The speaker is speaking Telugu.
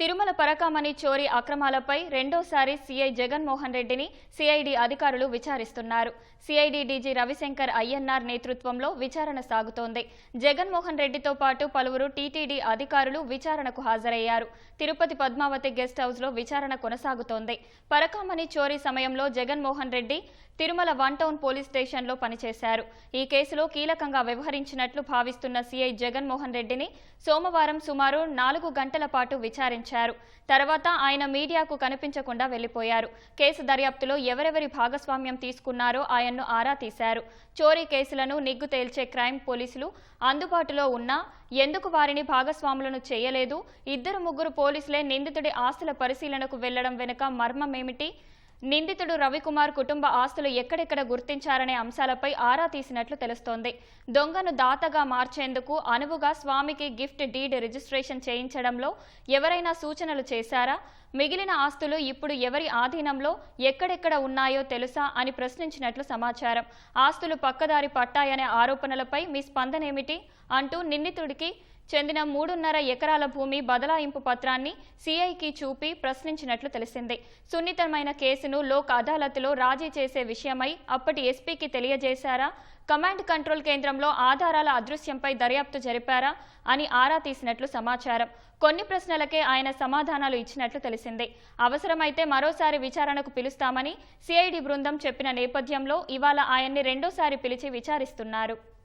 తిరుమల పరకామణి చోరీ అక్రమాలపై రెండోసారి సీఐ జగన్మోహన్ రెడ్డిని సిఐడి అధికారులు విచారిస్తున్నారు. సిఐడి డీజీ రవిశంకర్ అయ్యన్నార్ నేతృత్వంలో విచారణ సాగుతోంది. జగన్మోహన్ రెడ్డితో పాటు పలువురు టీటీడీ అధికారులు విచారణకు హాజరయ్యారు. తిరుపతి పద్మావతి గెస్ట్ హౌస్లో విచారణ కొనసాగుతోంది. పరకామణి చోరీ సమయంలో Jaganmohan Reddy Tirumala one town police స్టేషన్లో పనిచేశారు. ఈ కేసులో కీలకంగా వ్యవహరించినట్లు భావిస్తున్న సీఐ జగన్మోహన్ రెడ్డిని సోమవారం సుమారు నాలుగు గంటల పాటు విచారించారు. తర్వాత ఆయన మీడియాకు కనిపించకుండా వెళ్ళిపోయారు కేసు దర్యాప్తులో ఎవరెవరి భాగస్వామ్యం తీసుకున్నారో ఆయన్ను ఆరా తీశారు. చోరీ కేసులను నిగ్గు తేల్చే క్రైమ్ పోలీసులు అందుబాటులో ఉన్నా ఎందుకు వారిని భాగస్వాములను చేయలేదు? ఇద్దరు ముగ్గురు పోలీసులే నిందితుడి ఆస్తుల పరిశీలనకు వెళ్ళడం వెనుక మర్మమేమిటి? నిందితుడు రవికుమార్ కుటుంబ ఆస్తులు ఎక్కడెక్కడ గుర్తించారనే అంశాలపై ఆరా తీసినట్లు తెలుస్తోంది. దొంగను దాతగా మార్చేందుకు అనువుగా స్వామికి గిఫ్ట్ డీడ్ రిజిస్ట్రేషన్ చేయించడంలో ఎవరైనా సూచనలు చేశారా? మిగిలిన ఆస్తులు ఇప్పుడు ఎవరి ఆధీనంలో ఎక్కడెక్కడ ఉన్నాయో తెలుసా అని ప్రశ్నించినట్లు సమాచారం. ఆస్తులు పక్కదారి పట్టాయనే ఆరోపణలపై మీ స్పందనేమిటి? అంటూ నిందితుడికి చెందిన మూడున్నర ఎకరాల భూమి బదలాయింపు పత్రాన్ని సీఐకి చూపి ప్రశ్నించినట్లు తెలిసింది. సున్నితమైన కేసును లోక్ అదాలత్లో రాజీ చేసే విషయమై అప్పటి ఎస్పీకి తెలియజేశారా? కమాండ్ కంట్రోల్ కేంద్రంలో ఆధారాల అదృశ్యంపై దర్యాప్తు జరిపారా? అని ఆరా తీసినట్లు సమాచారం. కొన్ని ప్రశ్నలకే ఆయన సమాధానాలు ఇచ్చినట్లు తెలిసింది. అవసరమైతే మరోసారి విచారణకు పిలుస్తామని సిఐడి బృందం చెప్పిన నేపథ్యంలో ఇవాళ ఆయన్ని రెండోసారి పిలిచి విచారిస్తున్నారు.